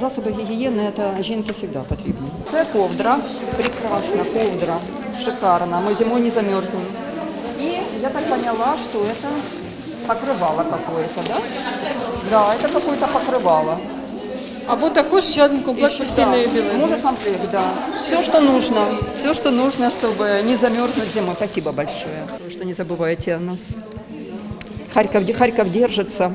Засоби гігієни це жінки завжди потрібні. Це ковдра, прекрасна ковдра, шикарна. Ми зимою не замерзнемо. І я так поняла, що це покрывало какое-то, да? Да, это какое-то покрывало. Або також ще один комплект Еще, постільної да, білизни. Может комплект, да. Все, что нужно. Все, что нужно, чтобы не замерзнуть зимой. Спасибо большое, что не забываете о нас. Харьков, Харьков держится.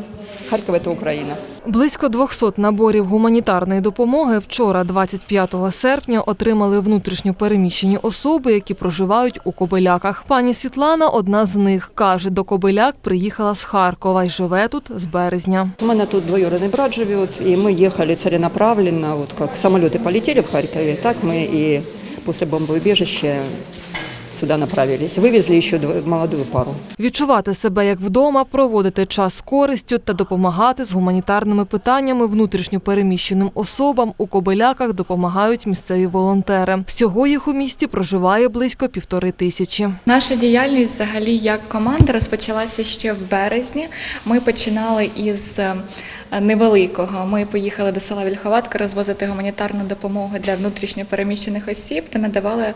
Харьков – это Украина. Близько 200 наборів гуманітарної допомоги вчора, 25 серпня, отримали внутрішньо переміщені особи, які проживають у Кобиляках. Пані Світлана одна з них. Каже, до Кобиляк приїхала з Харкова і живе тут з березня. У меня тут двоюродный брат живет, и мы ехали целенаправленно, вот как самолеты полетели в Харькове, так мы и после бомбоубежища сюда направились. Вывезли еще молодую пару. Відчувати себе як вдома, проводити час з користю та допомагати з гуманітарними питаннями внутрішньо переміщеним особам у Кобиляках допомагають місцеві волонтери. Всього їх у місті проживає близько півтори тисячі. Наша діяльність взагалі як команда розпочалася ще в березні. Ми починали із невеликого. Ми поїхали до села Вільховатка розвозити гуманітарну допомогу для внутрішньопереміщених осіб та надавали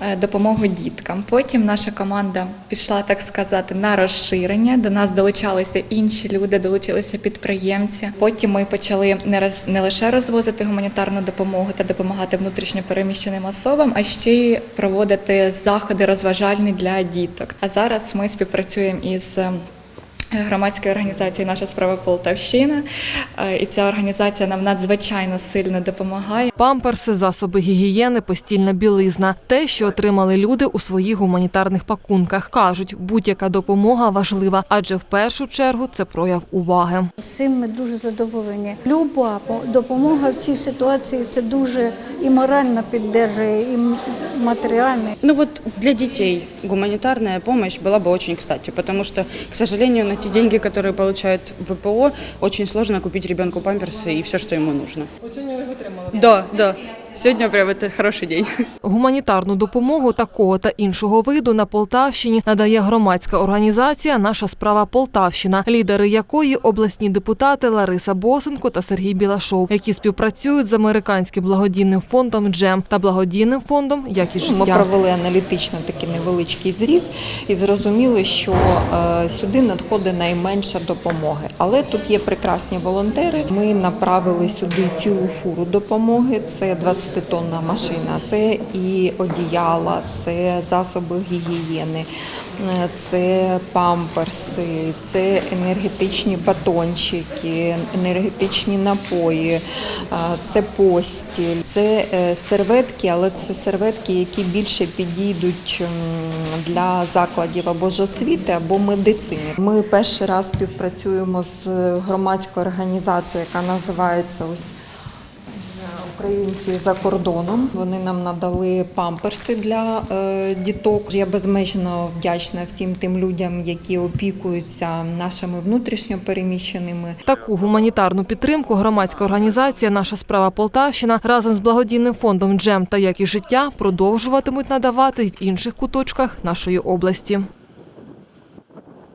е, допомогу діткам. Потім наша команда пішла, так сказати, на розширення. До нас долучалися інші люди, долучилися підприємці. Потім ми почали не лише розвозити гуманітарну допомогу та допомагати внутрішньопереміщеним особам, а ще й проводити заходи розважальні для діток. А зараз ми співпрацюємо із громадською організацією Наша справа Полтавщина, Е, і ця організація нам надзвичайно сильно допомагає. Памперси, засоби гігієни, постільна білизна те, що отримали люди у своїх гуманітарних пакунках. кажуть, будь-яка допомога важлива, адже в першу чергу це прояв уваги. Цим ми дуже задоволені. Люба по- допомога в цій ситуації це дуже і морально піддержує, і матеріально. Ну вот для детей гуманитарная помощь была бы очень кстати, потому что, к сожалению, на те деньги, которые получают ВПО, очень сложно купить ребенку памперсы и все, что ему нужно. Вот сегодня вы отримали. Да, да. Сегодня прям это хороший день. Гуманітарну допомогу такого та іншого виду на Полтавщині надає громадська організація Наша справа Полтавщина, лідери якої обласні депутати Лариса Босенко та Сергій Білашов, які співпрацюють з американським благодійним фондом Джем та благодійним фондом Якість Ми життя. провели аналітично такий невеличкий зріз і зрозуміли, що е, сюди надходить найменше допомоги. Але тут є прекрасні волонтери. Ми направили сюди цілу фуру допомоги. Це 20-тонна машина, це і одіяла, це засоби гігієни, це памперси, це енергетичні батончики, енергетичні напої, е, це постіль, це е, серветки, але це серветки, які більше підійдуть для закладів або ж освіти, або медицини. Ми перший раз співпрацюємо з громадською організацією, яка називається ось. Українці за кордоном вони нам надали памперси для е, діток. Я безмежно вдячна всім тим людям, які опікуються нашими внутрішньо переміщеними. Таку гуманітарну підтримку громадська організація Наша справа Полтавщина разом з благодійним фондом Джем та якість життя продовжуватимуть надавати в інших куточках нашої області.